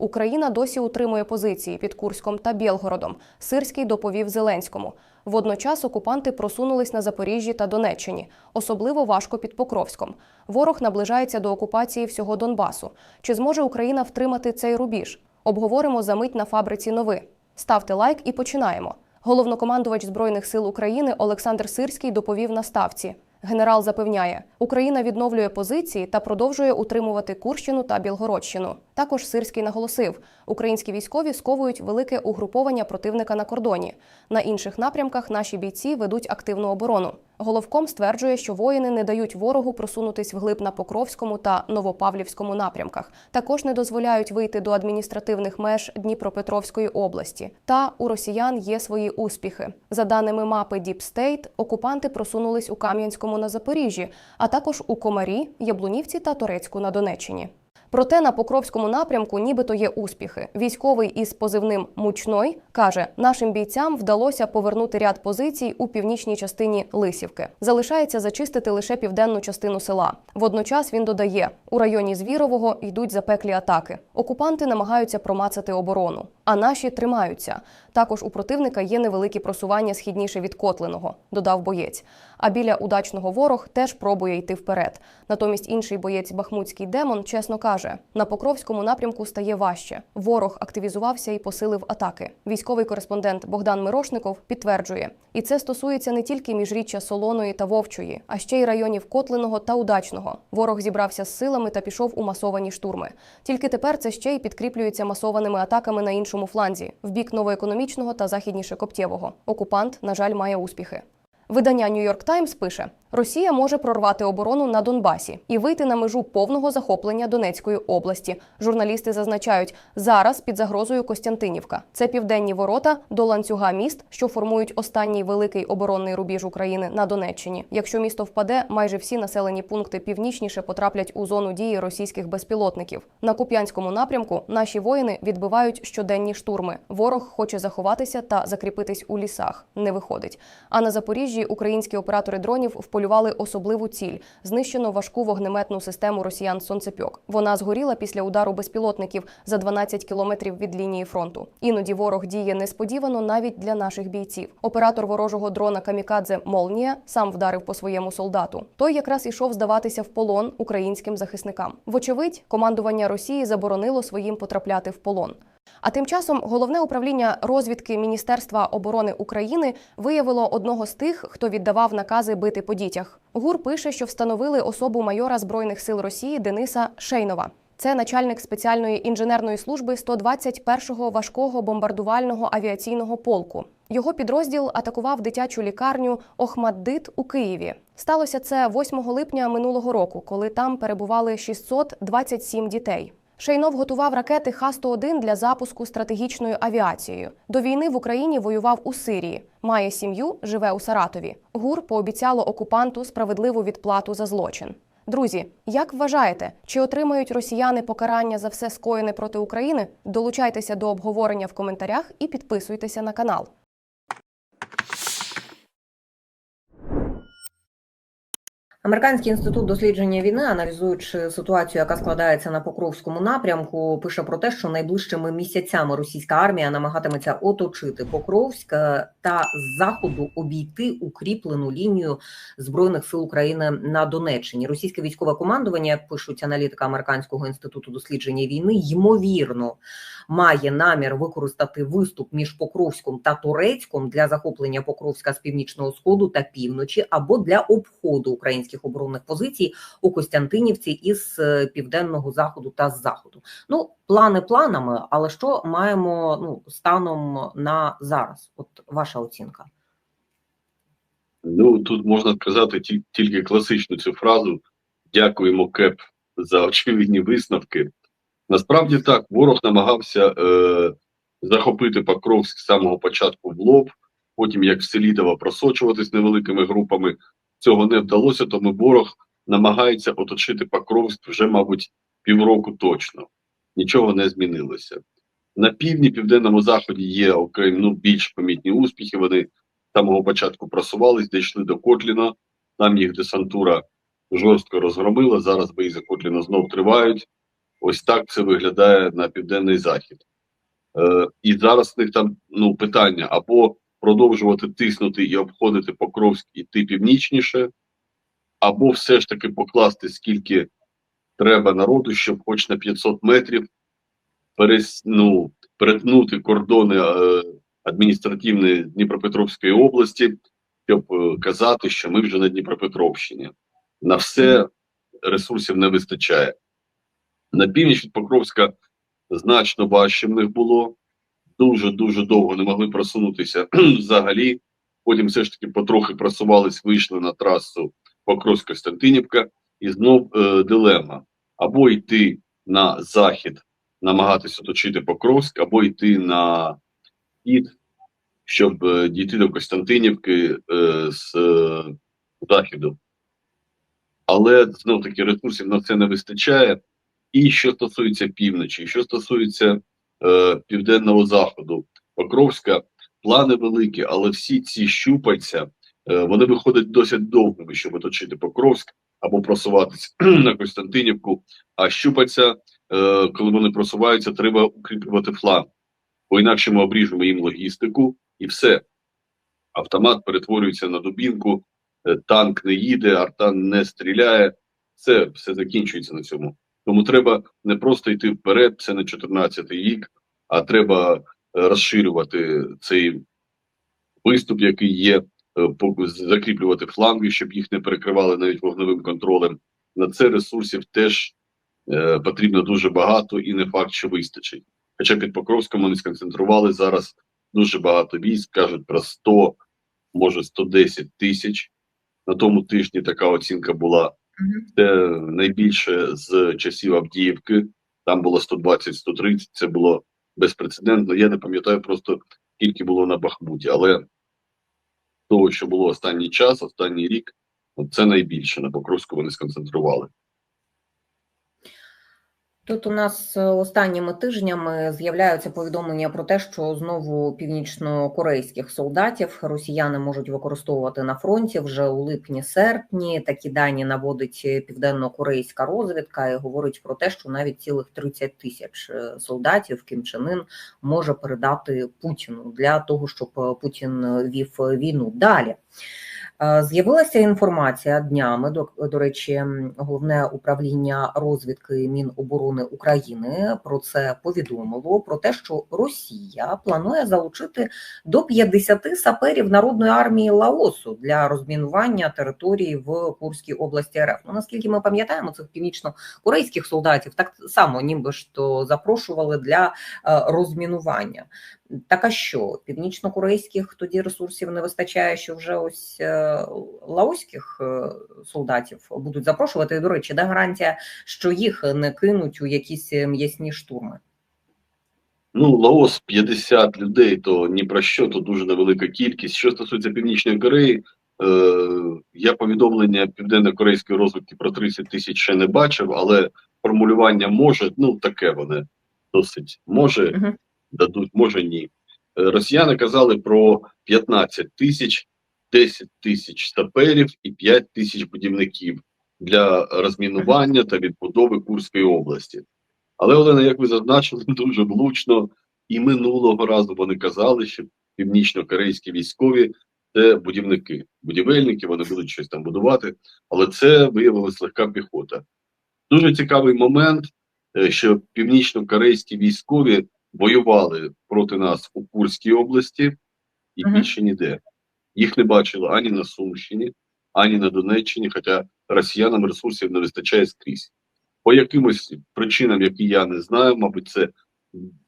Україна досі утримує позиції під Курськом та Білгородом. Сирський доповів Зеленському. Водночас окупанти просунулись на Запоріжжі та Донеччині, особливо важко під Покровськом. Ворог наближається до окупації всього Донбасу. Чи зможе Україна втримати цей рубіж? Обговоримо за мить на фабриці нови. Ставте лайк і починаємо. Головнокомандувач збройних сил України Олександр Сирський доповів на ставці. Генерал запевняє, Україна відновлює позиції та продовжує утримувати Курщину та Білгородщину. Також Сирський наголосив, українські військові сковують велике угруповання противника на кордоні. На інших напрямках наші бійці ведуть активну оборону. Головком стверджує, що воїни не дають ворогу просунутись вглиб на Покровському та Новопавлівському напрямках. Також не дозволяють вийти до адміністративних меж Дніпропетровської області. Та у росіян є свої успіхи. За даними мапи State, окупанти просунулись у Кам'янському на Запоріжжі, а також у Комарі, Яблунівці та Торецьку на Донеччині. Проте на Покровському напрямку нібито є успіхи. Військовий із позивним Мучной каже, нашим бійцям вдалося повернути ряд позицій у північній частині Лисівки. Залишається зачистити лише південну частину села. Водночас він додає, у районі Звірового йдуть запеклі атаки. Окупанти намагаються промацати оборону, а наші тримаються. Також у противника є невеликі просування східніше від Котлиного, додав боєць. А біля удачного ворог теж пробує йти вперед. Натомість інший боєць Бахмутський демон чесно каже: на Покровському напрямку стає важче. Ворог активізувався і посилив атаки. Військовий кореспондент Богдан Мирошников підтверджує, і це стосується не тільки міжріччя Солоної та Вовчої, а ще й районів Котлиного та Удачного. Ворог зібрався з силами та пішов у масовані штурми. Тільки тепер це ще й підкріплюється масованими атаками на іншому фланзі, в бік новоекономічного та західніше Коптєвого. Окупант, на жаль, має успіхи. Видання New York Times пише: Росія може прорвати оборону на Донбасі і вийти на межу повного захоплення Донецької області. Журналісти зазначають, зараз під загрозою Костянтинівка. Це південні ворота до ланцюга міст, що формують останній великий оборонний рубіж України на Донеччині. Якщо місто впаде, майже всі населені пункти північніше потраплять у зону дії російських безпілотників. На Куп'янському напрямку наші воїни відбивають щоденні штурми. Ворог хоче заховатися та закріпитись у лісах. Не виходить. А на Запоріжжі українські оператори дронів вполювали особливу ціль. Знищено важку вогнеметну систему росіян Сонцепьок. Вона згоріла після удару безпілотників за 12 кілометрів від лінії фронту. Іноді ворог діє несподівано навіть для наших бійців. Оператор ворожого дрона Камікадзе Молнія сам вдарив по своєму солдату. Той якраз ішов здаватися в полон українським захисникам. Вочевидь, командування Росії заборонило своїм потрапляти в полон. А тим часом головне управління розвідки Міністерства оборони України виявило одного з тих, хто віддавав накази бити по дітях. ГУР пише, що встановили особу майора збройних сил Росії Дениса Шейнова. Це начальник спеціальної інженерної служби 121-го важкого бомбардувального авіаційного полку. Його підрозділ атакував дитячу лікарню Охмаддит у Києві. Сталося це 8 липня минулого року, коли там перебували 627 дітей. Шейнов готував ракети Х-101 для запуску стратегічною авіацією. До війни в Україні воював у Сирії. Має сім'ю, живе у Саратові. ГУР пообіцяло окупанту справедливу відплату за злочин. Друзі, як вважаєте, чи отримають росіяни покарання за все скоєне проти України? Долучайтеся до обговорення в коментарях і підписуйтеся на канал. Американський інститут дослідження війни, аналізуючи ситуацію, яка складається на Покровському напрямку, пише про те, що найближчими місяцями російська армія намагатиметься оточити Покровськ е, та з заходу обійти укріплену лінію збройних сил України на Донеччині. Російське військове командування, як пишуть аналітика американського інституту дослідження війни, ймовірно має намір використати виступ між Покровськом та Турецьком для захоплення Покровська з північного сходу та півночі або для обходу українських оборонних позицій у Костянтинівці із е, південного заходу та з заходу. Ну, плани планами, але що маємо ну станом на зараз? От ваша оцінка. Ну тут можна сказати тільки класичну цю фразу дякуємо КЕП за очевидні висновки. Насправді так, ворог намагався е, захопити Покровськ з самого початку в лоб, потім як в Селідово просочуватись невеликими групами. Цього не вдалося, тому ворог намагається оточити Покровськ вже, мабуть, півроку точно. Нічого не змінилося. На півдні, південному заході є окрім ну, більш помітні успіхи. Вони самого початку просувались, дійшли до Котліна. Там їх десантура жорстко розгромила. Зараз бої за Котліна знов тривають. Ось так це виглядає на південний захід. Е, і зараз в них там ну, питання або продовжувати тиснути і обходити Покровськ і йти північніше, або все ж таки покласти скільки треба народу, щоб хоч на 500 метрів перес, ну, перетнути кордони е, адміністративні Дніпропетровської області, щоб е, казати, що ми вже на Дніпропетровщині. На все ресурсів не вистачає. На північ від Покровська значно важче в них було. Дуже дуже довго не могли просунутися взагалі. Потім все ж таки потрохи просувались, вийшли на трасу Покровськ-Костянтинівка, і знов е, дилема: або йти на захід, намагатися оточити Покровськ, або йти на схід, щоб е, дійти до Костянтинівки е, з е, заходу. Але знов таки ресурсів на це не вистачає. І що стосується півночі, що стосується е, південного заходу, Покровська, плани великі, але всі ці щупальця е, вони виходять досить довгими, щоб оточити Покровськ або просуватися на Костянтинівку. А щупальця, е, коли вони просуваються, треба укріплювати фланг, бо інакше ми обріжемо їм логістику і все. Автомат перетворюється на дубінку, танк не їде, артан не стріляє. Все, все закінчується на цьому. Тому треба не просто йти вперед, це не 14-й рік, а треба е, розширювати цей виступ, який є, е, закріплювати фланги, щоб їх не перекривали навіть вогневим контролем. На це ресурсів теж е, потрібно дуже багато і не факт, що вистачить. Хоча під Покровськом вони сконцентрували зараз дуже багато військ, кажуть про 100, може 110 тисяч. На тому тижні така оцінка була. Це найбільше з часів Авдіївки. Там було 120-130, це було безпрецедентно. Я не пам'ятаю просто скільки було на Бахмуті, але того, що було останній час, останній рік, це найбільше на Покровську вони сконцентрували. Тут у нас е, останніми тижнями з'являються повідомлення про те, що знову північно-корейських солдатів росіяни можуть використовувати на фронті вже у липні-серпні. Такі дані наводить південно-корейська розвідка і говорить про те, що навіть цілих 30 тисяч е, солдатів Кім Чен Ын може передати Путіну для того, щоб е, Путін вів війну далі. Е, З'явилася інформація днями. До, до речі, головне управління розвідки Міноборони України про це повідомило про те, що Росія планує залучити до 50 саперів народної армії Лаосу для розмінування території в Курській області РФ. Ну наскільки ми пам'ятаємо, цих північно-корейських солдатів так само, ніби ж то запрошували для е, розмінування. Так а що північно-корейських тоді ресурсів не вистачає, що вже ось е, лаоських е, солдатів будуть запрошувати. І, до речі, де гарантія, що їх не кинуть у якісь е, м'ясні штурми? Ну, Лаос 50 людей, то ні про що, то дуже невелика кількість. Що стосується Північної Кореї, е, я повідомлення південно-корейської розвідки про 30 тисяч ще не бачив, але формулювання може, ну таке вони досить може Мгм. Дадуть, може ні. Е, Росіяни казали про 15 тисяч, 10 тисяч саперів і 5 тисяч будівників для розмінування та відбудови Курської області. Але Олена, як ви зазначили, дуже влучно і минулого разу вони казали, що північно-корейські військові це будівники, будівельники, вони будуть щось там будувати, але це виявилась легка піхота. Дуже цікавий момент, е, що північно-корейські військові воювали проти нас у Курській області і Мгм. більше ніде. Їх не бачили ані на Сумщині, ані на Донеччині, хоча росіянам ресурсів не вистачає скрізь. По якимось причинам, які я не знаю, мабуть, це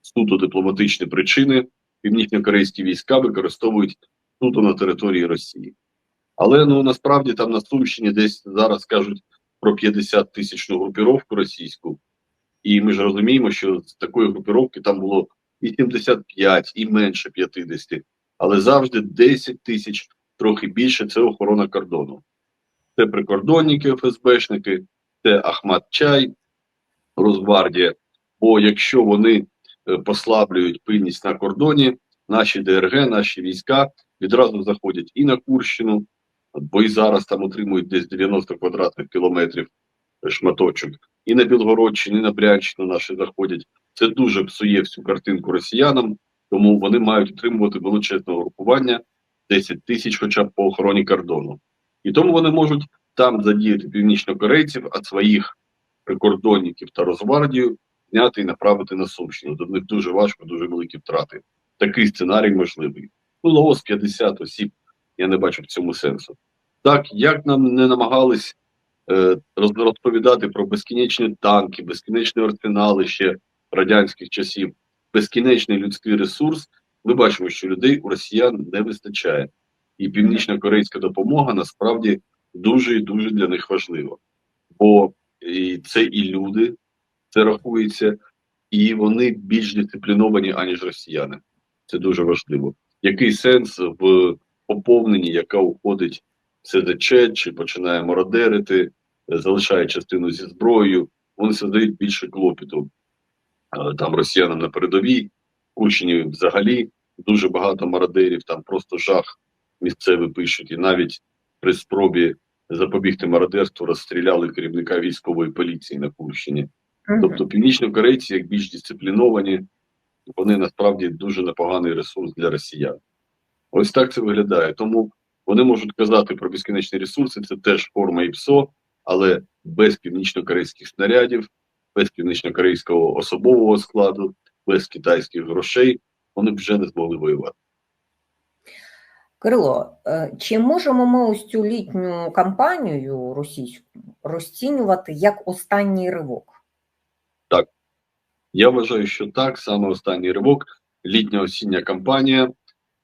суто дипломатичні причини. Північно-корейські війська використовують суто на території Росії. Але ну насправді там на Сумщині десь зараз кажуть про 50 тисячну групіровку російську. І ми ж розуміємо, що з такої групіровки там було і 75, і менше 50, але завжди 10 тисяч, трохи більше це охорона кордону. Це прикордонники, ФСБшники, це Ахмат Чай, Росгвардія. Бо якщо вони е, послаблюють пильність на кордоні, наші ДРГ, наші війська відразу заходять і на Курщину, бо і зараз там отримують десь 90 квадратних кілометрів, шматочок. І на Білгородщину, і на Брянщину наші заходять. Це дуже псує всю картинку росіянам, тому вони мають отримувати величезне групування 10 тисяч, хоча б по охороні кордону. І тому вони можуть там задіяти північнокорейців, а своїх прикордонників та Росгвардію зняти і направити на Сумщину. До них дуже важко, дуже великі втрати. Такий сценарій можливий. Ну, Лаос 50 осіб, я не бачу в цьому сенсу. Так, як нам не намагались розповідати про безкінечні танки, безкінечні арсенали ще радянських часів, безкінечний людський ресурс, ми бачимо, що людей у росіян не вистачає. І північно-корейська допомога насправді дуже і дуже для них важлива. Бо і це і люди, це рахується, і вони більш дисципліновані, аніж росіяни. Це дуже важливо. Який сенс в поповненні, яка уходить в СДЧ чи починає мародерити, залишає частину зі зброєю, вони создають більше клопіту е, там росіянам на передовій, Курщині взагалі дуже багато мародерів, там просто жах місцевий пишуть, і навіть при спробі запобігти мародерству розстріляли керівника військової поліції на Курщині. Тобто північнокорейці, як більш дисципліновані, вони насправді дуже непоганий ресурс для росіян. Ось так це виглядає. Тому вони можуть казати про безкінечні ресурси, це теж форма ІПСО, але без північнокорейських снарядів, без північнокорейського особового складу, без китайських грошей вони б вже не змогли воювати. Кирило, е, чи можемо ми ось цю літню кампанію російську розцінювати як останній ривок? Так, Я вважаю, що так, саме останній ривок, літня осіння кампанія.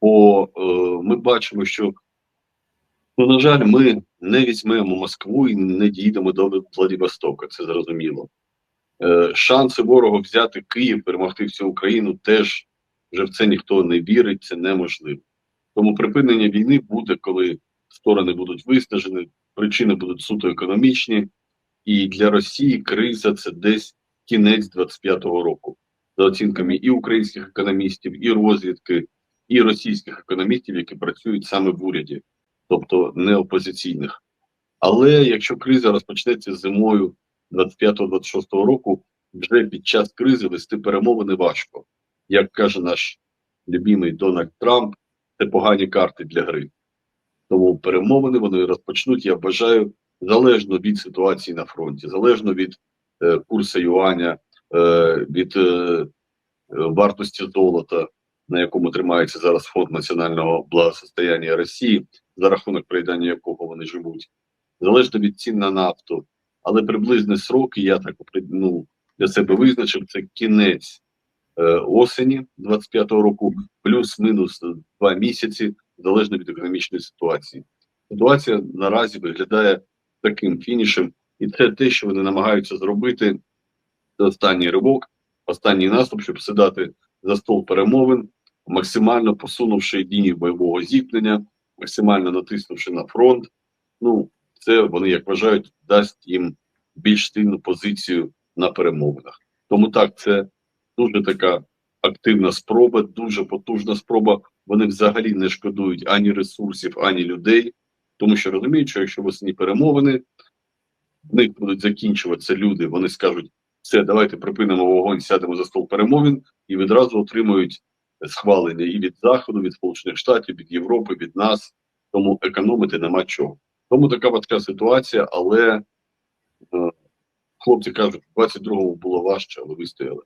Бо е, ми бачимо, що, ну, на жаль, ми не візьмемо Москву і не дійдемо до Владивостока, це зрозуміло. Е, шанси ворога взяти Київ, перемогти всю Україну, теж вже в це ніхто не вірить, це неможливо. Тому припинення війни буде, коли сторони будуть виснажені, причини будуть суто економічні, і для Росії криза це десь кінець 25-го року, за оцінками і українських економістів, і розвідки, і російських економістів, які працюють саме в уряді, тобто не опозиційних. Але якщо криза розпочнеться зимою 25-26 року, вже під час кризи вести перемовини важко. Як каже наш любимий Дональд Трамп, це погані карти для гри. Тому перемовини вони розпочнуть, я вважаю, залежно від ситуації на фронті, залежно від е, курсу юаня, е, від е, вартості золота, на якому тримається зараз фонд національного благосостояння Росії, за рахунок проїдання якого вони живуть, залежно від цін на нафту. Але приблизні сроки я так ну, для себе визначив це кінець е, осені 25-го року, плюс-мінус два місяці, залежно від економічної ситуації. Ситуація наразі виглядає таким фінішем, і це те, що вони намагаються зробити. Це останній ривок, останній наступ, щоб сідати за стол перемовин, максимально посунувши лінію бойового зіткнення, максимально натиснувши на фронт. Ну, це вони, як вважають, дасть їм більш сильну позицію на перемовинах. Тому так, це дуже така активна спроба, дуже потужна спроба. Вони взагалі не шкодують ані ресурсів, ані людей, тому що розуміють, що якщо весні перемовини, в них будуть закінчуватися люди, вони скажуть, все, давайте припинимо вогонь, сядемо за стол перемовин і відразу отримують схвалення і від Заходу, від Сполучених Штатів, від Європи, від нас. Тому економити нема чого. Тому така важка ситуація, але е, хлопці кажуть, в 22-му було важче, але вистояли.